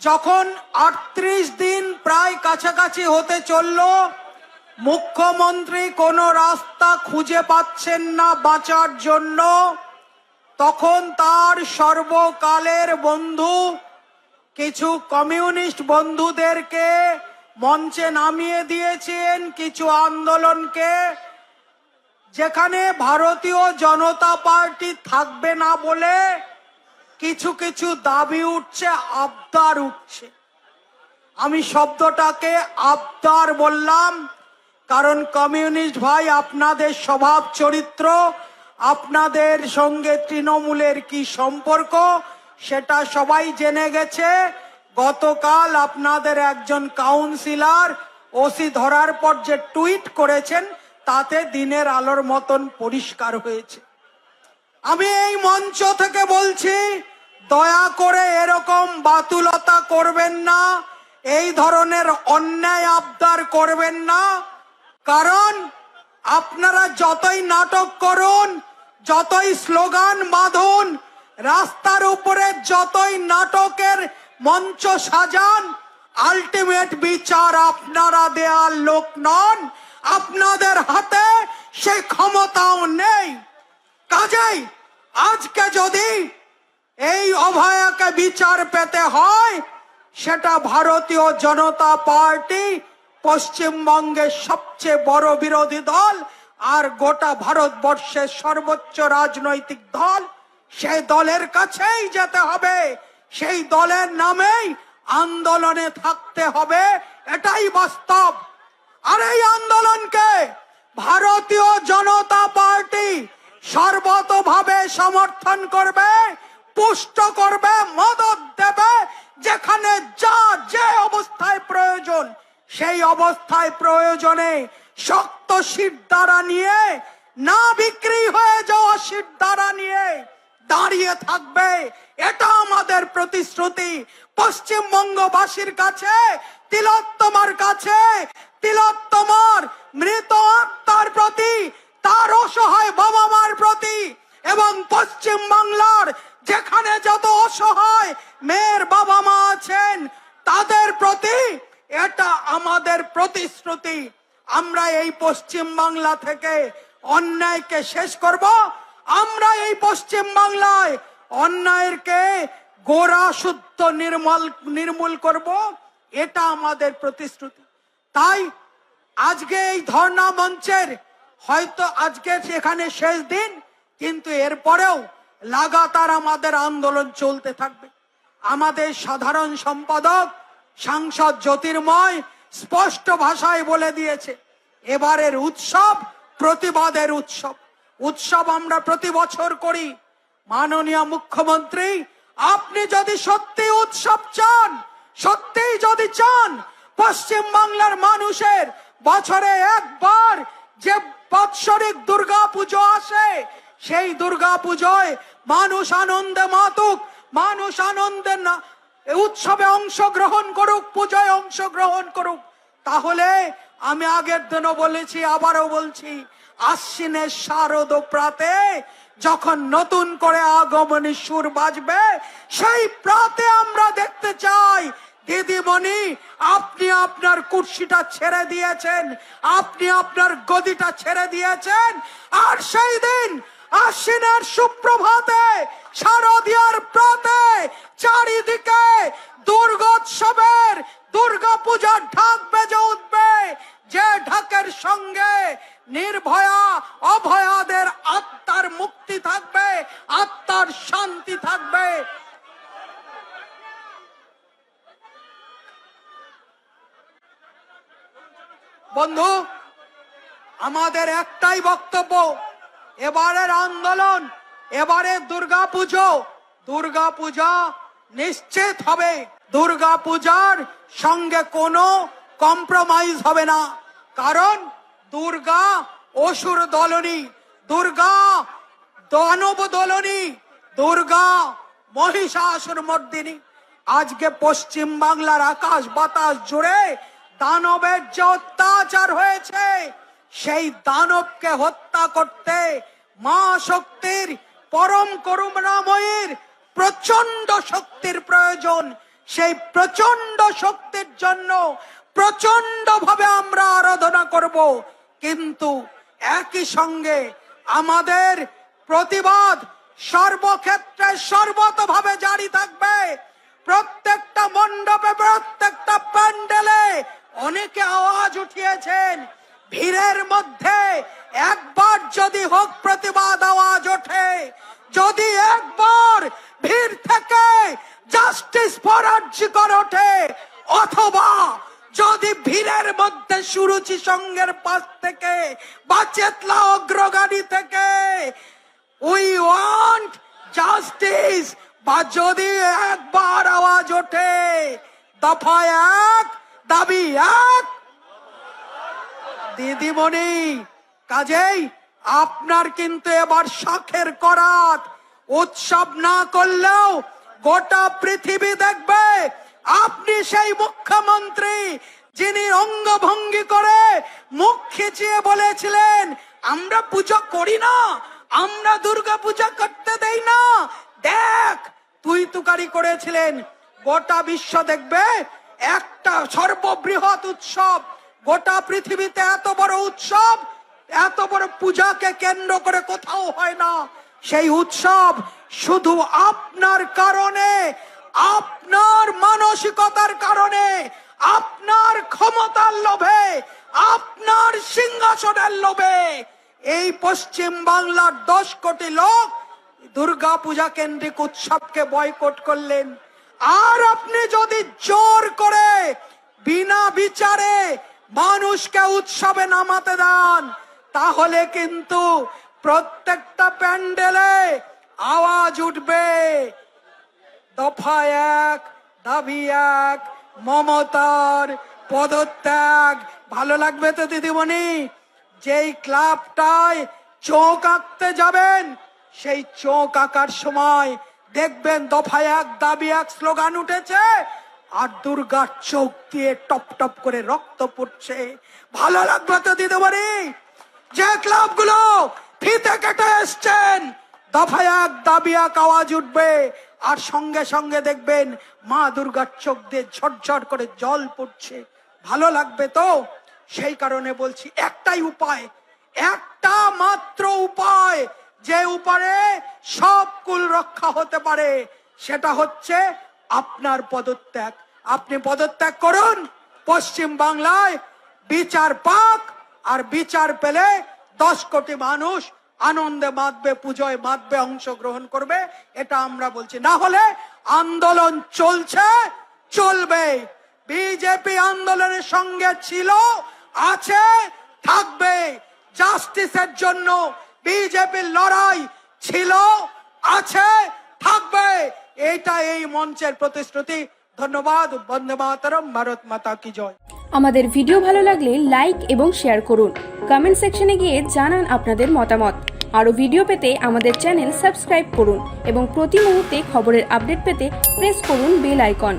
যখন আটত্রিশ দিন প্রায় কাছাকাছি হতে চলল, মুখ্যমন্ত্রী কোনো রাস্তা খুঁজে পাচ্ছেন না বাঁচার জন্য। তখন তার সর্বকালের বন্ধু, কিছু কমিউনিস্ট বন্ধুদেরকে মঞ্চে নামিয়ে দিয়েছেন কিছু আন্দোলনকে, যেখানে ভারতীয় জনতা পার্টি থাকবে না বলে কিছু কিছু দাবি উঠছে, আবদার উঠছে। আমি শব্দটাকে আবদার বললাম, কারণ কমিউনিস্ট ভাই, আপনাদের স্বভাব চরিত্র, আপনাদের সঙ্গে তৃণমূলের কি সম্পর্ক, সেটা সবাই জেনে গেছে। গতকাল আপনাদের একজন কাউন্সিলর ওসি ধরার পর যে টুইট করেছেন, তাতে দিনের আলোর মতন পরিষ্কার হয়েছে। আমি এই মঞ্চ থেকে বলছি, দয়া করে এরকম বাতুলতা করবেন না, এই ধরনের অন্যায় আবদার করবেন না। কারণ আপনারা যতই নাটক করুন, যতই স্লোগান বাঁধুন, রাস্তার উপরে যতই নাটকের মঞ্চ সাজান আলটিমেট বিচার আপনারা দেওয়ার লোক নন। আপনাদের হাতে সে ক্ষমতাও নেই। কাজেই আজকে যদি এই অভয়াকে বিচার পেতে হয়, সেটা ভারতীয় জনতা পার্টি পশ্চিমবঙ্গের সবচেয়ে বড় বিরোধী দল আর গোটা ভারতবর্ষের সর্বোচ্চ রাজনৈতিক দল, সেই দলের কাছেই যেতে হবে। সেই দলের নামেই আন্দোলনে থাকতে হবে, এটাই বাস্তব। আর এই আন্দোলনকে ভারতীয় জনতা পার্টি সর্বতভাবে সমর্থন করবে, পুষ্ট করবে, মদত দেবে, যেখানে যা যে অবস্থায় প্রয়োজন, সেই অবস্থায় প্রয়োজনে শক্ত শীত দ্বারা নিয়ে, না বিক্রি হয়ে যাওয়া শীত দ্বারা নিয়ে দাঁড়িয়ে থাকবে। এটা আমাদের প্রতিশ্রুতি। পশ্চিমবঙ্গবাসীর কাছে, তিলোত্তমার কাছে, তিলোত্তমার মৃত আত্মার প্রতি, তার অসহায় বাবা মার প্রতি পশ্চিম বাংলার যেখানে যত অসহায় মেয়ের বাবা মা আছেন, তাদের প্রতি এটা আমাদের প্রতিশ্রুতি। আমরা এই পশ্চিম বাংলা থেকে অন্যায়কে শেষ করব। আমরা এই পশ্চিম বাংলায় অন্যায়কে গোড়া শুদ্ধ নির্মল, নির্মূল করব। এটা আমাদের প্রতিশ্রুতি। তাই আজকে এই ধর্ণা মঞ্চের হয়তো আজকে সেখানে শেষ দিন। কিন্তু এরপরেও লাগাতার আমাদের আন্দোলন চলতে থাকবে। আমাদের সাধারণ সম্পাদক, সাংসদ জ্যোতির্ময় স্পষ্ট ভাষায় বলে দিয়েছে, এবারের উৎসব প্রতিবাদের উৎসব। উৎসব আমরা প্রতি বছর করি। মাননীয় মুখ্যমন্ত্রী, আপনি যদি সত্যি উৎসব চান, সত্যিই যদি চান পশ্চিম বাংলার মানুষের বছরে একবার যে বাৎসরিক দুর্গা পুজো আসে সেই দুর্গা পুজোয় মানুষ আনন্দে মাতুক, মানুষ আনন্দে না উৎসবে অংশগ্রহণ করুক, পূজায় অংশগ্রহণ করুক। তাহলে আমি আগের দিনও বলেছি, আবারও বলছি, আশ্বিনের শারদ প্রাতে যখন নতুন করে আগমনী সুর বাজবে, সেই প্রাতে আমরা দেখতে চাই, দিদিমণি, আপনি আপনার কুর্সিটা ছেড়ে দিয়েছেন, আপনি আপনার গদিটা ছেড়ে দিয়েছেন, আর সেই দিন আশ্বিনের সুপ্রভাতে, শারদীয়ার প্রাতে, চারিদিকে দুর্গোৎসবের দুর্গা পূজার ঢাক বেজে উঠবে। যে ঢাকের সঙ্গে নির্ভয়া, অভয়াদের আত্মার মুক্তি থাকবে, আত্মার শান্তি থাকবে। বন্ধু, আমাদের একটাই বক্তব্য এবারের আন্দোলন এবারে দুর্গা পুজো দুর্গা পূজা নিশ্চিত হবে। দুর্গা পূজার সঙ্গে কোনো কম্প্রোমাইজ হবে না। কারণ দুর্গা অসুর দলনী, দুর্গা দানব দলনী, দুর্গা মহিষাসুর মর্দিনী। আজকে পশ্চিম বাংলার আকাশ বাতাস জুড়ে দানবের যে অত্যাচার হয়েছে সেই দানবকে হত্যা করতে মা শক্তির, পরম করুণাময়ীর প্রচণ্ড শক্তির প্রয়োজন। সেই প্রচণ্ড শক্তির জন্য প্রচণ্ড ভাবে আমরা আরাধনা করব। কিন্তু একই সঙ্গে আমাদের প্রতিবাদ সর্বক্ষেত্রে সর্বতভাবে জারি থাকবে। প্রত্যেকটা মণ্ডপে, প্রত্যেকটা প্যান্ডেলে অনেকে আওয়াজ উঠিয়েছেন ভিড়ের মধ্যে একবার যদি হোক প্রতিবাদ আওয়াজ ওঠে, যদি একবার ভিড় থেকে জাস্টিস ফর আর্যিকর ওঠে, অথবা যদি ভিড়ের মধ্যে সুরুচি সঙ্গের পাশ থেকে বা চেতলা অগ্রগাড়ি থেকে উই ওয়ান্ট জাস্টিস বা যদি একবার আওয়াজ ওঠে, দফা এক, দাবি এক দিদিমণি, কাজেই আপনার কিন্তু এবার শখের করাত। উৎসব না করলেও গোটা পৃথিবী দেখবে, আপনি সেই মুখ্যমন্ত্রী যিনি অঙ্গভঙ্গি করে মুখ খিচিয়ে বলেছিলেন, আমরা পুজো করি না, আমরা দুর্গা পূজা করতে দেই না। দেখ, তুই তুকারি করেছিলেন। গোটা বিশ্ব দেখবে, একটা সর্ববৃহৎ উৎসব গোটা পৃথিবীতে এত বড় উৎসব, এত বড় পূজাকে কেন্দ্র করে কোথাও হয় না। সেই উৎসব শুধু আপনার কারণে, আপনার মানসিকতার কারণে, আপনার ক্ষমতার লোভে, আপনার সিংহাসনের লোভে। এই পশ্চিম বাংলার দশ কোটি লোক দুর্গা পূজা কেন্দ্রিক উৎসবকে বয়কট করলেন। আর আপনি যদি জোর করে বিনা বিচারে মানুষকে উৎসবে নামাতে দেন, তাহলে কিন্তু প্রত্যেকটা প্যান্ডেলে আওয়াজ উঠবে। দফা এক, দাবি এক, মমতার পদত্যাগ। ভালো লাগবে তো দিদিমণি? যেই ক্লাবটায় চোখ আঁকতে যাবেন, সেই চোখ আঁকার সময় দেখবেন দফা এক, দাবি এক, স্লোগান উঠেছে। আর দুর্গার চোখ দিয়ে টপ টপ করে রক্ত পড়ছে। ভালো লাগবে তো দিদিমণি যে ক্লাবগুলো ফিতে কেটে এসছেন দফা এক, দাবি এক আওয়াজ উঠবে। আর সঙ্গে সঙ্গে দেখবেন মা দুর্গার চোখ দিয়ে ঝরঝর করে জল পড়ছে। ভালো লাগবে তো? সেই কারণে বলছি একটাই উপায়, একটা মাত্র উপায়, যে উপায়ে সব কুল রক্ষা হতে পারে, সেটা হচ্ছে আপনার পদত্যাগ। আপনি পদত্যাগ করুন। পশ্চিম বাংলায় বিচার পাক আর বিচার পেলে দশ কোটি মানুষ আনন্দে মাতবে, পুজোয় মাতবে, অংশগ্রহণ করবে, এটা আমরা বলছি। না হলে আন্দোলন চলছে, চলবে। বিজেপি আন্দোলনের সঙ্গে ছিল, আছে, থাকবে। জাস্টিসের জন্য বিজেপির লড়াই ছিল, আছে, থাকবে। এটা এই মঞ্চের প্রতিশ্রুতি। ধন্যবাদ, বন্দে মাতরম, ভারত মাতা কি জয়। আমাদের ভিডিও ভালো লাগলে লাইক এবং শেয়ার করুন। কমেন্ট সেকশনে গিয়ে জানান আপনাদের মতামত। আরও ভিডিও পেতে আমাদের চ্যানেল সাবস্ক্রাইব করুন এবং প্রতি মুহূর্তে খবরের আপডেট পেতে প্রেস করুন বেল আইকন।